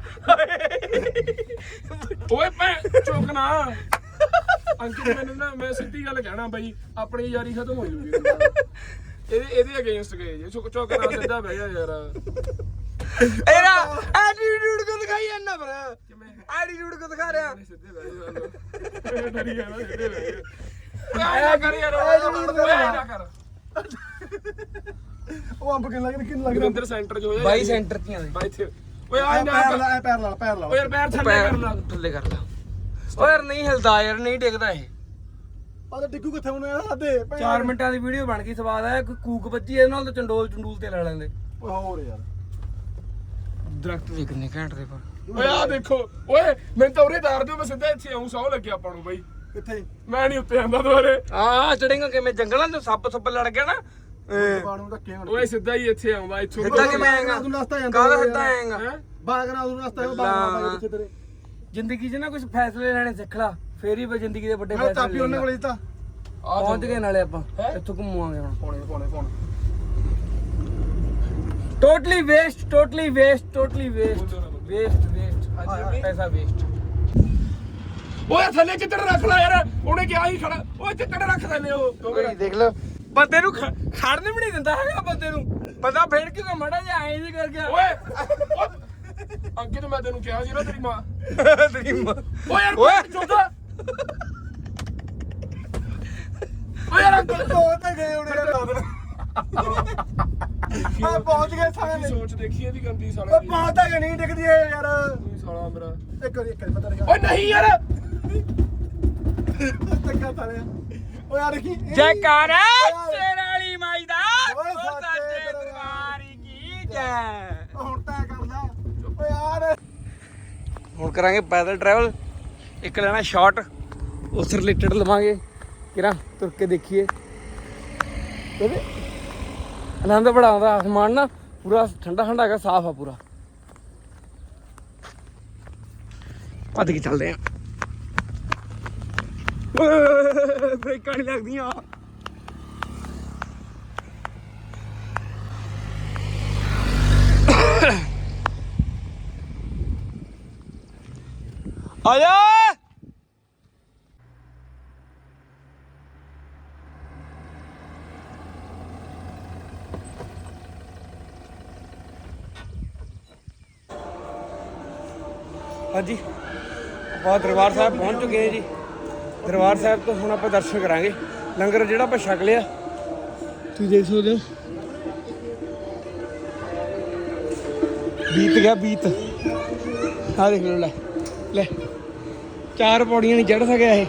ਓਏ ਭੈ ਚੁੱਕ ਨਾ। ਅੰਕਿਤ ਮੈਨੂੰ ਨਾ ਮੈਂ ਸਿੱਧੀ ਗੱਲ ਕਹਿਣਾ ਬਾਈ ਆਪਣੀ ਯਾਰੀ ਖਤਮ ਹੋ ਜੂਗੀ ਇਹਦੇ ਇਹਦੇ ਅਗੇਂਸਟ ਗਏ ਜੇ। ਚੁੱਕ ਚੁੱਕ ਨਾ ਸਿੱਧਾ ਬਹਿ ਜਾ ਯਾਰ। ਇਹਦਾ ਐਟੀਟਿਊਡ ਕੋ ਦਿਖਾਈ ਜਾਂਦਾ ਪਰ? ਐਟੀਟਿਊਡ ਕੋ ਦਿਖਾ ਰਿਹਾ? ਸਿੱਧੇ ਬਹਿ ਜਾ ਡਰੀ ਗਿਆ ਸਿੱਧੇ ਬਹਿ ਜਾ ਆਇਆ ਕਰ। ਯਾਰ ਆਇਆ ਕਰ ਉਹ ਅੰਬ ਕਿੰਨ ਲੱਗਦਾ ਕਿੰਨ ਲੱਗਦਾ? ਗੁਰਿੰਦਰ ਸੈਂਟਰ ਜੋ ਹੋਇਆ ਬਾਈ ਸੈਂਟਰ ਤੀਆਂ ਦੇ ਬਾਈ ਇੱਥੇ। ਓਏ ਆ ਨਾ ਪੈਰ ਲਾ ਪੈਰ ਲਾ ਪੈਰ ਲਾ। ਓਏ ਯਾਰ ਪੈਰ ਥੱਲੇ ਕਰ ਲਾ ਥੱਲੇ ਕਰ ਲਾ। ਓਏ ਯਾਰ ਨਹੀਂ ਹਿਲਦਾ ਯਾਰ ਨਹੀਂ ਡਿੱਗਦਾ ਇਹ। ਆਹ ਡਿੱਗੂ ਕਿੱਥੇ ਹੁਣ? ਇਹਦਾ ਸਾਦੇ 4 ਮਿੰਟਾਂ ਦੀ ਵੀਡੀਓ ਬਣ ਗਈ ਸਵਾਦ ਆਇਆ ਕੋਈ ਕੂਕ ਬੱਜੀ ਇਹਦੇ ਨਾਲ ਤਾਂ ਚੰਡੋਲ ਚੰਡੂਲ ਤੇ ਲੈ ਲੈਂਦੇ। ਓਏ ਹੋਰ ਯਾਰ। ਦਰਖਤ ਕਿੰਨੇ ਘੈਂਟ ਦੇ ਪਰ ਓਏ ਆ ਦੇਖੋ ਓਏ ਮੈਨੂੰ ਤਾਂ ਉਰੇ ਤਾਰ ਦਿਓ ਮੈਂ ਸਿੱਧਾ ਇੱਥੇ ਆਉਂ ਸੌ ਲੱਗਿਆ ਆਪਾਂ ਨੂੰ ਬਾਈ। ਕਿੱਥੇ? ਮੈਂ ਨਹੀਂ ਉੱਤੇ ਆਂਦਾ ਦੁਬਾਰੇ। ਆ ਚੜੇਗਾ ਕਿਵੇਂ? ਜੰਗਲਾਂ ਚ ਸੱਪ ਸੁੱਪ ਲੜ ਗਿਆ ਨਾ? ਬਾਣੂ ਧੱਕੇ ਹੁਣ ਓਏ ਸਿੱਧਾ ਹੀ ਇੱਥੇ ਆਉਂਦਾ ਇੱਥੋਂ ਸਿੱਧਾ ਕਿਵੇਂ ਆਏਗਾ? ਤੂੰ ਰਸਤਾ ਜਾਂਦਾ ਕਾਹਦਾ ਸਿੱਧਾ ਆਏਗਾ? ਹੈਂ? ਬਾਗਰਾ ਤੂੰ ਰਸਤਾ ਹੈ ਬਾਗਰਾ ਪਿੱਛੇ ਤੇਰੇ। ਜ਼ਿੰਦਗੀ 'ਚ ਨਾ ਕੁਝ ਫੈਸਲੇ ਲੈਣੇ ਸਿੱਖ ਲਾ ਫੇਰ ਹੀ ਬ- ਜ਼ਿੰਦਗੀ ਦੇ ਵੱਡੇ ਮੈਂ ਫੈਸਲੇ ਚਾਬੀ ਉਹਨੇ ਲੈਣੇ ਕੋਲ ਦਿੱਤਾ। ਆ ਪਹੁੰਚ ਗਏ ਨਾਲੇ ਆਪਾਂ ਹੈਂ? ਇੱਥੋਂ ਘੁੰਮਾਂਗੇ ਹੁਣ। ਪੌਣੇ ਪੌਣੇ ਪੌਣੇ। Totally waste totally waste totally waste ਬੋਲੋ ਨਾ ਬੋਲੋ। ਵੇਸਟ ਵੇਸਟ ਹਾਂਜੀ। ਪੈਸਾ ਵੇਸਟ ਓਏ ਥੱਲੇ ਚਿੱਤੜ ਰੱਖ ਲੈ ਯਾਰ। ਉਹਨੇ ਕਿਹਾ ਹੀ ਖੜਾ। ਓਏ ਚਿੱਤੜ ਰੱਖ ਥੱਲੇ ਉਹ। ਦੇਖ ਲਓ। ਬੰਦੇ ਨੂੰ ਖੜਨ ਵੀ ਨਹੀਂ ਦਿੰਦਾ ਹੈਗਾ ਬੰਦੇ ਨੂੰ। ਬੰਦਾ ਫੇੜ ਕੇ ਮੜਾ ਜਿਹਾ ਐਂ ਜੀ ਕਰ ਗਿਆ ਓਏ ਅੱਗੇ ਤਾਂ ਮੈਂ ਤੈਨੂੰ ਕਿਹਾ ਸੀ ਨਾ ਤੇਰੀ ਮਾਂ। (laughs) ਤੇਰੀ ਮਾਂ। ਓਏ ਯਾਰ ਓਏ। ਚੁੱਪ ਓਏ ਯਾਰ ਅੰਕਲ ਪਹੁੰਚ ਤਾਂ ਗਏ ਉਹਨੇ ਰਾਤ ਆ ਪਹੁੰਚ ਗਏ ਸਾਲੇ ਸੋਚ ਦੇਖੀ ਇਹਦੀ ਗੰਦੀ ਸਾਲੇ ਓ ਦੀ। ਪਹੁੰਚ ਤਾਂ ਗਏ ਨਹੀਂ ਡਿੱਗਦੀ ਏ ਯਾਰ। ਤੂੰ ਸਾਲਾ ਮੇਰਾ। ਇੱਕ ਵਾਰੀ ਇੱਕ ਵਾਰੀ ਪਤਾ ਲੱਗਾ। ਓਏ ਨਹੀਂ ਯਾਰ। ਧੱਕਾ ਸਾਲਿਆ। ਓ ਯਾਰ ਕੀ ਜੈਕਾਰਾ ਤੇਰੇ ਵਾਲੀ ਮਾਈ ਦਾ। ਓਏ ਸੱਚੇ ਦਰਬਾਰ ਕੀ ਜੈ। ਹੁਣ ਤਾਂ ਕਰ ਲੈ। ਓ ਯਾਰ। ਹੁਣ ਕਰਾਂਗੇ ਪੈਦਲ ਟਰੈਵਲ ਇੱਕ ਲੈਣਾ ਸ਼ਾਰਟ ਉਸ ਰਿਲੇਟਡ ਲਵਾਂਗੇ। ਕਿਰਾ ਤੁਰ ਕੇ ਦੇਖੀਏ। ਉਹਦੇ ਆਨੰਦ ਬੜਾ ਆਉਂਦਾ ਆਸਮਾਨ ਨਾ ਪੂਰਾ ਠੰਡਾ ਠੰਡਾ ਹੈਗਾ, ਸਾਫ਼ ਆ ਪੂਰਾ। ਭੱਜ ਕੇ ਚੱਲਦੇ ਆ। ਬ੍ਰੇਕਾਂ ਨਹੀਂ ਲੱਗਦੀਆਂ। ਆ ਜਾ ਆਪਾਂ ਦਰਬਾਰ ਸਾਹਿਬ ਪਹੁੰਚ ਚੁੱਕੇ ਹਾਂ ਜੀ। ਦਰਬਾਰ ਸਾਹਿਬ ਤੋਂ ਹੁਣ ਆਪਾਂ ਦਰਸ਼ਨ ਕਰਾਂਗੇ। ਲੰਗਰ ਜਿਹੜਾ ਆਪਾਂ ਛਕ ਲਿਆ। ਤੁਸੀਂ ਦੇਖ ਸਕਦੇ ਹੋ। ਬੀਤ ਗਿਆ, ਬੀਤ। ਆ ਦੇਖ ਲਓ, ਲੈ ਲੈ। ਚਾਰ ਪੌੜੀਆਂ ਨਹੀਂ ਚੜ ਸਕਿਆ ਇਹ।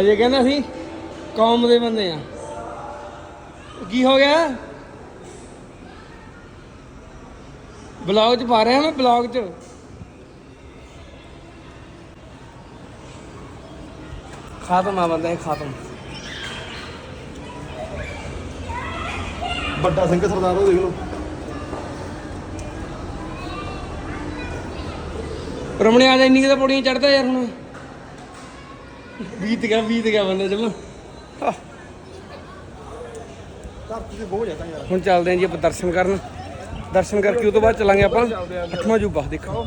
ਹਜੇ ਕਹਿੰਦਾ ਸੀ, ਕੌਮ ਦੇ ਬੰਦੇ ਆ। ਕੀ ਹੋ ਗਿਆ? ਬਲੌਗ ਚ ਪਾ ਰਿਹਾ ਮੈਂ ਬਲੌਗ ਚ। ਖਾਤਮ ਆ ਬੰਦਾ ਇਹ ਖਾਤਮ। ਵੱਡਾ ਸਿੰਘ ਸਰਦਾਰ ਉਹ ਦੇਖ ਲਓ। ਰਮਣੇ ਆ ਜਾ ਇੰਨੀ ਕਿਤੇ ਪੌੜੀਆਂ ਚੜਦਾ ਯਾਰ ਹੁਣ। ਬੀਤ ਗਿਆ ਬੀਤ ਗਿਆ ਬੰਦਾ ਜਮਾ ਧਰਤੀ ਤੇ ਬੋਝ ਹੈ ਤਾਂ ਯਾਰ। ਹੁਣ ਚੱਲਦੇ ਆਂ ਜੀ ਆਪਾਂ ਦਰਸ਼ਨ ਕਰਨ। ਦਰਸ਼ਨ ਕਰਕੇ ਉਹ ਤੋਂ ਬਾਅਦ ਚਲਾਂਗੇ ਆਪਾਂ। ਅੱਠਵਾਂ ਜੂਬਾ ਦੇਖੋ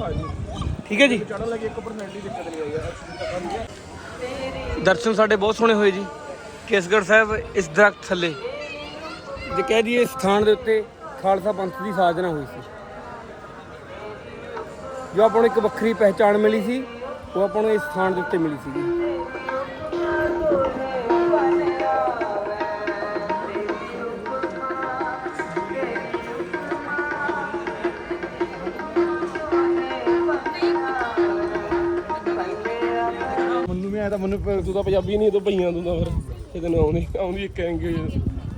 ਠੀਕ ਹੈ ਜੀ? ਚੜਨ ਲੱਗੇ 1% ਦੀ ਦਿੱਕਤ ਨਹੀਂ ਆਈ ਯਾਰ ਦਰਸ਼ਨ ਸਾਡੇ ਬਹੁਤ ਸੋਹਣੇ ਹੋਏ ਜੀ। ਕੇਸਗੜ੍ਹ ਸਾਹਿਬ ਇਸ ਦਰਖਤ ਥੱਲੇ। ਜੇ ਕਹਿ ਦਈਏ ਇਸ ਸਥਾਨ ਦੇ ਉੱਤੇ ਖਾਲਸਾ ਪੰਥ ਦੀ ਸਾਜਨਾ ਹੋਈ ਸੀ। ਜੋ ਆਪਾਂ ਨੂੰ ਇੱਕ ਵੱਖਰੀ ਪਹਿਚਾਣ ਮਿਲੀ ਸੀ, ਉਹ ਆਪਾਂ ਨੂੰ ਇਸ ਸਥਾਨ ਦੇ ਉੱਤੇ ਮਿਲੀ ਸੀ ਆਇਆ ਤਾਂ ਮੈਨੂੰ ਤੂੰ ਤਾਂ ਪੰਜਾਬੀ ਨਹੀਂ ਤੂੰ ਭਈਆਂ ਤੂੰ ਤਾਂ ਫਿਰ। ਕਿਤੇ ਨੂੰ ਆਉਣੀ ਆਉਂਦੀ ਇੱਕ ਐਂਗੇਜ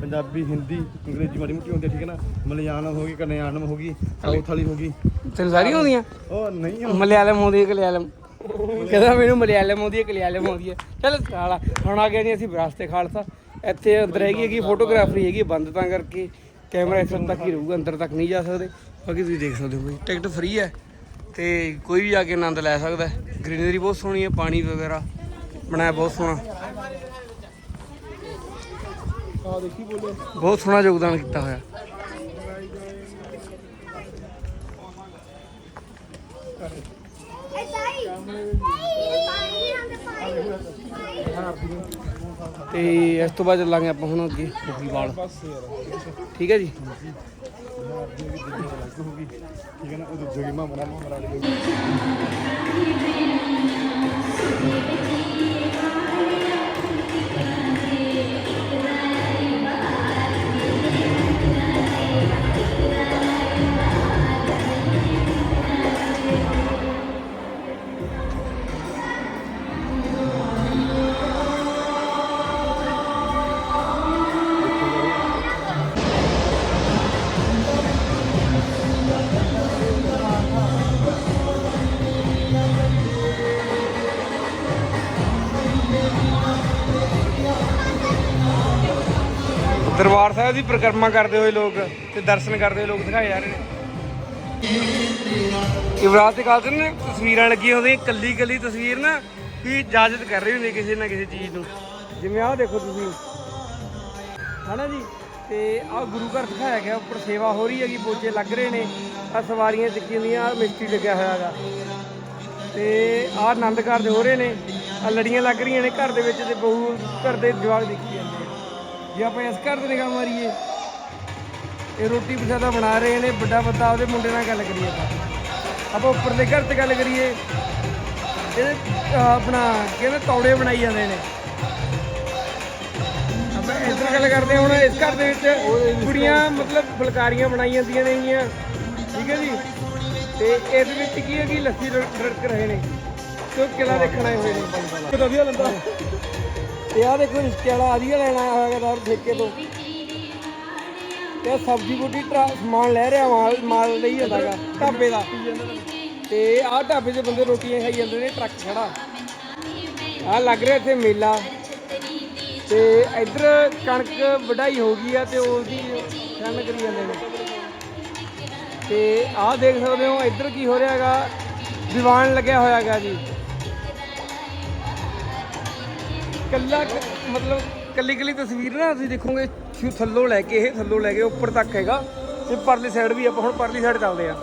ਪੰਜਾਬੀ ਹਿੰਦੀ ਅੰਗਰੇਜ਼ੀ ਮਾੜੀ ਮੋਟੀ ਹੁੰਦੀ ਆ, ਠੀਕ ਹੈ ਨਾ? ਮਲਿਆਲਮ ਹੋ ਗਈ ਕਨਿਆਲਮ ਹੋ ਗਈ ਸਾਊਥ ਵਾਲੀ ਹੋ ਗਈ। ਤੈਨੂੰ ਸਾਰੀਆਂ ਆਉਂਦੀਆਂ? ਉਹ ਨਹੀਂ ਮਲਿਆਲਮ ਆਉਂਦੀ ਹੈ ਕਲਿਆਲਮ। ਕਹਿੰਦਾ ਮੈਨੂੰ ਮਲਿਆਲਮ ਆਉਂਦੀ ਹੈ ਕਲਿਆਲਮ ਆਉਂਦੀ ਹੈ। ਚੱਲ ਸਾਲਾ ਹੁਣ ਆ ਗਏ ਜੀ ਅਸੀਂ ਵਿਰਾਸਤੇ ਖਾਲਸਾ। ਇੱਥੇ ਅੰਦਰ ਹੈਗੀ ਹੈਗੀ ਫੋਟੋਗ੍ਰਾਫਰੀ ਹੈਗੀ ਬੰਦ ਤਾਂ ਕਰਕੇ ਕੈਮਰਾ ਇੱਥੇ ਤੱਕ ਹੀ ਰਹੂਗਾ ਅੰਦਰ ਤੱਕ ਨਹੀਂ ਜਾ ਸਕਦੇ। ਬਾਕੀ ਤੁਸੀਂ ਦੇਖ ਸਕਦੇ ਹੋ ਬਈ ਟਿਕਟ ਫ੍ਰੀ ਹੈ ਤੇ ਕੋਈ ਵੀ ਆ ਕੇ ਆਨੰਦ ਲੈ ਸਕਦਾ ਗ੍ਰੀਨਰੀ ਬਹੁਤ ਸੋਹਣੀ ਹੈ ਪਾਣੀ ਵਗੈਰਾ। ਬਣਾਇਆ, ਬਹੁਤ ਸੋਹਣਾ। ਆ ਦੇਖੀ ਬੋਲੇ ਬਹੁਤ ਸੋਹਣਾ ਯੋਗਦਾਨ ਕੀਤਾ ਹੋਇਆ। ਤੇ ਇਸ ਤੋਂ ਬਾਅਦ ਚੱਲਾਂਗੇ ਆਪਾਂ ਹੁਣ ਅੱਗੇ ਮੁਖੀਵਾਲ ਬਸ ਯਾਰ ਠੀਕ ਹੈ ਜੀ? ਠੀਕ ਹੈ ਨਾ ਉਹ ਦੂਜੇ ਕੀ ਮਾਮਾ ਮਾਮਾ ਵਾਲੀ ਪਰਿਕਰਮਾ ਕਰਦੇ ਹੋਏ ਲੋਕ ਤੇ ਦਰਸ਼ਨ ਕਰਦੇ ਹੋਏ ਲੋਕ ਦਿਖਾਏ ਜਾ ਰਹੇ ਨੇ। ਇਬਰਾਤ ਦੇ ਕਾਲ ਤੇ ਤਸਵੀਰਾਂ ਲੱਗੀਆਂ ਹੁੰਦੀਆਂ ਕੱਲੀ ਕੱਲੀ ਤਸਵੀਰ ਨਾ ਵੀ ਇਜਾਜ਼ਤ ਕਰ ਰਹੀ ਹੁੰਦੀ ਕਿਸੇ ਨਾ ਕਿਸੇ ਚੀਜ਼ ਨੂੰ। ਜਿਵੇਂ ਆਹ ਦੇਖੋ ਤੁਸੀਂ। ਹਨਾ ਜੀ? ਤੇ ਆਹ ਗੁਰੂ ਘਰ ਦਿਖਾਇਆ ਗਿਆ, ਉੱਪਰ ਸੇਵਾ ਹੋ ਰਹੀ ਹੈਗੀ, ਪੋਚੇ ਲੱਗ ਰਹੇ ਨੇ। ਆ ਸਵਾਰੀਆਂ ਚੱਕੀਆਂ ਦੀਆਂ ਆਹ ਮਿਸਤਰੀ ਲੱਗਿਆ ਹੋਇਆ ਹੈਗਾ। ਤੇ ਆਹ ਆਨੰਦ ਕਾਰਜ ਹੋ ਰਹੇ ਨੇ। ਆ ਲੜੀਆਂ ਲੱਗ ਰਹੀਆਂ ਨੇ ਘਰ ਦੇ ਵਿੱਚ ਤੇ ਬਹੂ ਘਰ ਦੇ ਜਵਾਕ ਦੇਖੀ ਜਾਂਦੇ ਜੇ ਆਪਾਂ ਇਸ ਘਰ ਤੇ ਨਿਗਾਹ ਮਾਰੀਏ, ਇਹ ਰੋਟੀ ਪ੍ਰਸ਼ਾਦਾ ਬਣਾ ਰਹੇ ਨੇ, ਵੱਡਾ ਬੰਦਾ ਉਹਦੇ ਮੁੰਡੇ ਨਾਲ ਗੱਲ ਕਰੀਏ ਆਪਾਂ। ਆਪਾਂ ਉੱਪਰਲੇ ਘਰ ਤੇ ਗੱਲ ਕਰੀਏ ਇਹਦੇ ਆਪਣਾ ਕਹਿੰਦੇ ਤੌੜੇ ਬਣਾਈ ਜਾਂਦੇ ਨੇ। ਆਪਾਂ ਇਸ ਗੱਲ ਕਰਦੇ ਹਾਂ, ਹੁਣ ਇਸ ਘਰ ਦੇ ਵਿੱਚ ਕੁੜੀਆਂ ਮਤਲਬ ਫੁਲਕਾਰੀਆਂ ਬਣਾਈ ਜਾਂਦੀਆਂ ਨੇਗੀਆਂ ਠੀਕ ਹੈ ਜੀ? ਤੇ ਇਹਦੇ ਵਿੱਚ ਕੀ ਹੈ ਕਿ ਲੱਸੀ ਰੜਕ ਰਹੇ ਨੇ, ਤੇ ਉਹ ਕਿਲਾ ਦੇਖਣ ਆਏ ਹੋਏ ਨੇ। ਵਧੀਆ ਲੰਦਾ। ਤੇ ਆਹ ਦੇਖੋ ਰਿਸ਼ਤੇ ਵਾਲਾ ਆਦੀਆ ਲੈਣ ਆਇਆ ਹੋਇਆ ਦਾਰ ਠੇਕੇ ਤੋਂ। ਤੇ ਆਹ ਸਬਜ਼ੀ ਬੁੱਢੀ ਟਰਾ ਸਮਾਨ ਲੈ ਰਿਹਾ ਮਾਲ ਮਾਲ ਲਈ ਜਾਂਦਾਗਾ ਢਾਬੇ ਦਾ। ਤੇ ਆਹ ਢਾਬੇ 'ਚ ਬੰਦੇ ਰੋਟੀਆਂ ਖਾਈ ਜਾਂਦੇ ਨੇ, ਟਰੱਕ ਖੜਾ। ਆਹ ਲੱਗ ਰਿਹਾ ਇੱਥੇ ਮੇਲਾ। ਤੇ ਇੱਧਰ ਕਣਕ ਵਢਾਈ ਹੋ ਗਈ ਆ ਤੇ ਉਹਦੀ ਰਨ ਕਰੀ ਜਾਂਦੇ ਨੇ। ਤੇ ਆਹ ਦੇਖ ਸਕਦੇ ਹੋ, ਇੱਧਰ ਕੀ ਹੋ ਰਿਹਾ ਹੈਗਾ ਦੀਵਾਨ ਲੱਗਿਆ ਹੋਇਆ ਹੈਗਾ ਜੀ। ਕੱਲਾ ਮਤਲਬ ਕੱਲੀ ਕੱਲੀ ਤਸਵੀਰ ਨਾ ਤੁਸੀਂ ਦੇਖੋਗੇ ਸ਼ੂ ਥੱਲੋਂ ਲੈ ਕੇ ਇਹ, ਥੱਲੋਂ ਲੈ ਕੇ ਉੱਪਰ ਤੱਕ ਹੈਗਾ। ਤੇ ਪਰਲੀ ਸਾਈਡ ਵੀ ਆਪਾਂ ਹੁਣ ਪਰਲੀ ਸਾਈਡ ਚੱਲਦੇ ਆ।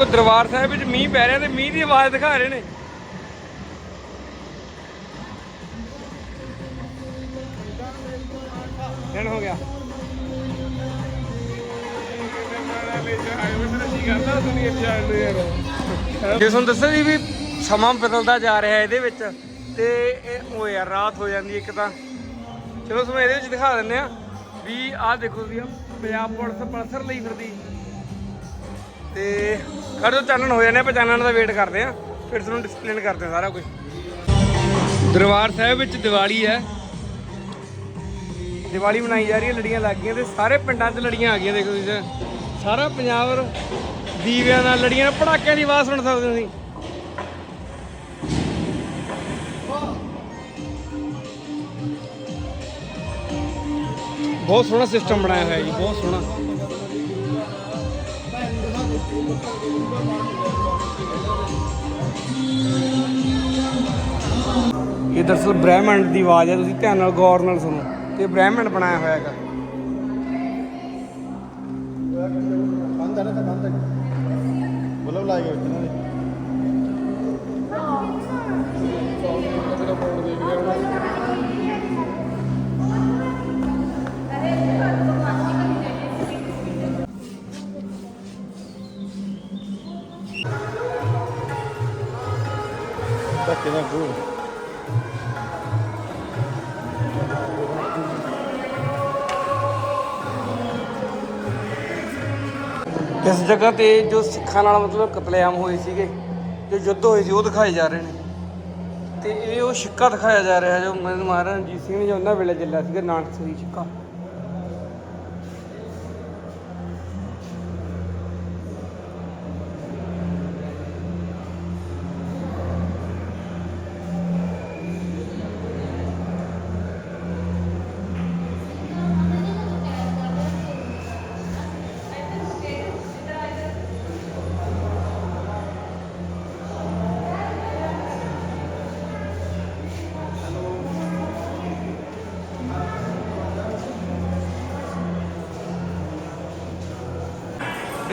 ਉਹ ਦਰਬਾਰ ਸਾਹਿਬ ਵਿੱਚ ਮੀਂਹ ਪੈ ਰਿਹਾ ਤੇ ਮੀਂਹ ਦੀ ਆਵਾਜ਼ ਦਿਖਾ ਰਹੇ ਨੇ। ਦਿਨ ਹੋ ਗਿਆ। ਜੇ ਤੁਹਾਨੂੰ ਦੱਸਿਆ ਜੀ ਵੀ ਸਮਾਂ ਬਦਲਦਾ ਜਾ ਰਿਹਾ ਇਹਦੇ ਵਿੱਚ ਤੇ ਇਹ ਉਹ ਯਾਰ, ਰਾਤ ਹੋ ਜਾਂਦੀ ਇੱਕ ਤਾਂ। ਚਲੋ ਤੁਹਾਨੂੰ ਇਹਦੇ ਵਿੱਚ ਦਿਖਾ ਦਿੰਦੇ ਆ ਵੀ ਆਹ ਦੇਖੋ ਤੁਸੀਂ ਪੰਜਾਬ ਪੁਲਿਸ, ਪਲਸਰ ਲਈ ਫਿਰਦੀ। ਤੇ ਖੜੋ ਚਾਨਣ ਹੋ ਜਾਂਦੇ ਆ ਚਾਨਣ ਦਾ ਵੇਟ ਕਰਦੇ ਆ ਫਿਰ ਤੁਹਾਨੂੰ ਡਿਸਪਲੇਨ ਕਰਦੇ ਆ ਸਾਰਾ ਕੁਝ। ਦਰਬਾਰ ਸਾਹਿਬ ਵਿੱਚ ਦੀਵਾਲੀ ਹੈ। ਦੀਵਾਲੀ ਮਨਾਈ ਜਾ ਰਹੀ ਹੈ, ਲੜੀਆਂ ਲੱਗ ਗਈਆਂ ਤੇ ਸਾਰੇ ਪਿੰਡਾਂ 'ਚ ਲੜੀਆਂ ਆ ਗਈਆਂ, ਦੇਖੋ ਤੁਸੀਂ। ਸਾਰਾ ਪੰਜਾਬ ਦੀਵਿਆਂ ਨਾਲ ਲੜੀਆਂ ਪੜਾਕਿਆਂ ਦੀ ਆਵਾਜ਼ ਸੁਣ ਸਕਦੇ ਹੋ ਤੁਸੀਂ। ਬਹੁਤ ਸੋਹਣਾ ਸਿਸਟਮ ਬਣਾਇਆ ਹੋਇਆ ਜੀ, ਬਹੁਤ ਸੋਹਣਾ। ਇਹ ਦਰਅਸਲ ਬ੍ਰਹਿਮੰਡ ਦੀ ਆਵਾਜ਼ ਹੈ, ਤੁਸੀਂ ਧਿਆਨ ਨਾਲ ਗੌਰ ਨਾਲ ਸੁਣੋ। ਤੇ ਬ੍ਰਹਿਮੰਡ ਬਣਾਇਆ ਹੋਇਆ ਹੈਗਾ। ਬੰਦ ਹੈ ਨਾ ਤਾਂ ਬੰਦ ਹੈ। ਬਲਬ ਲਾਏ ਗਏ ਧੱਕੇ ਨਾਲ ਗੋ ਇਸ ਜਗ੍ਹਾ ਤੇ ਜੋ ਸਿੱਖਾਂ ਨਾਲ ਮਤਲਬ ਕਤਲੇਆਮ ਹੋਏ ਸੀਗੇ, ਜੋ ਯੁੱਧ ਹੋਏ ਸੀ, ਉਹ ਦਿਖਾਏ ਜਾ ਰਹੇ ਨੇ। ਤੇ ਇਹ ਉਹ ਸਿੱਕਾ ਦਿਖਾਇਆ ਜਾ ਰਿਹਾ ਜੋ ਮਹਾਰਾਜਾ ਰਣਜੀਤ ਸਿੰਘ ਨੇ ਜੋ ਉਹਨਾਂ ਵੇਲੇ ਚੱਲਿਆ ਸੀਗਾ, ਨਾਨਕ ਸਰੀ ਸਿੱਕਾ।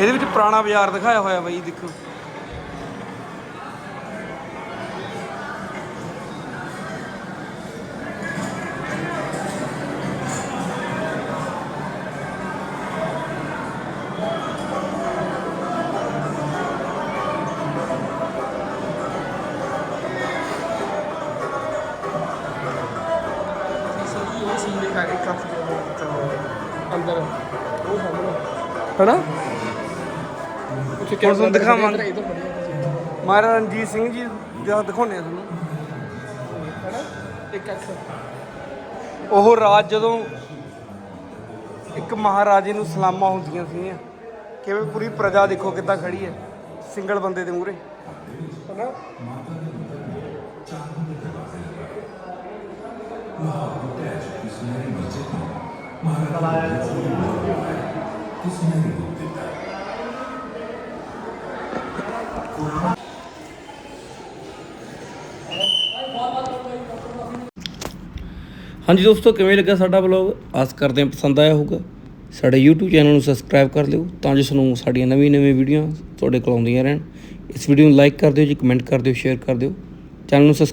ਇਹਦੇ ਵਿੱਚ ਪੁਰਾਣਾ ਬਾਜ਼ਾਰ ਦਿਖਾਇਆ ਹੋਇਆ ਬਾਈ ਦੇਖੋ। ਹੁਣ ਤੁਹਾਨੂੰ ਦਿਖਾਵਾਂਗੇ। ਮਹਾਰਾਜਾ ਰਣਜੀਤ ਸਿੰਘ ਜੀ ਜਦ ਦਿਖਾਉਂਦੇ ਆ ਤੁਹਾਨੂੰ। ਇੱਕ ਉਹ ਰਾਜ ਜਦੋਂ ਇੱਕ ਮਹਾਰਾਜੇ ਨੂੰ ਸਲਾਮਾਂ ਹੁੰਦੀਆਂ ਸੀਗੀਆਂ ਕਿਵੇਂ ਪੂਰੀ ਪ੍ਰਜਾ ਦੇਖੋ ਕਿੱਦਾਂ ਖੜੀ ਹੈ ਸਿੰਗਲ ਬੰਦੇ ਦੇ ਮੂਹਰੇ। ਹੈਨਾ? ਹਾਂਜੀ ਦੋਸਤੋ, ਕਿਵੇਂ ਲੱਗਾ ਸਾਡਾ ਵਲੌਗ ਆਸ ਕਰਦੇ ਹਾਂ ਪਸੰਦ ਆਇਆ ਹੋਊਗਾ। ਸਾਡੇ YouTube ਚੈਨਲ ਨੂੰ ਸਬਸਕ੍ਰਾਈਬ ਕਰ ਲਿਓ ਤਾਂ ਜੋ ਤੁਹਾਨੂੰ ਸਾਡੀਆਂ ਨਵੀਂ ਨਵੀਂ ਵੀਡੀਓ ਤੁਹਾਡੇ ਕੋਲ ਆਉਂਦੀਆਂ ਰਹਿਣ। ਇਸ ਵੀਡੀਓ ਨੂੰ ਲਾਈਕ ਕਰ ਦਿਓ ਜੀ ਕਮੈਂਟ ਕਰ ਦਿਓ ਸ਼ੇਅਰ ਕਰ ਦਿਓ। ਚੈਨਲ ਨੂੰ ਸਬਸਕ੍ਰਾਈਬ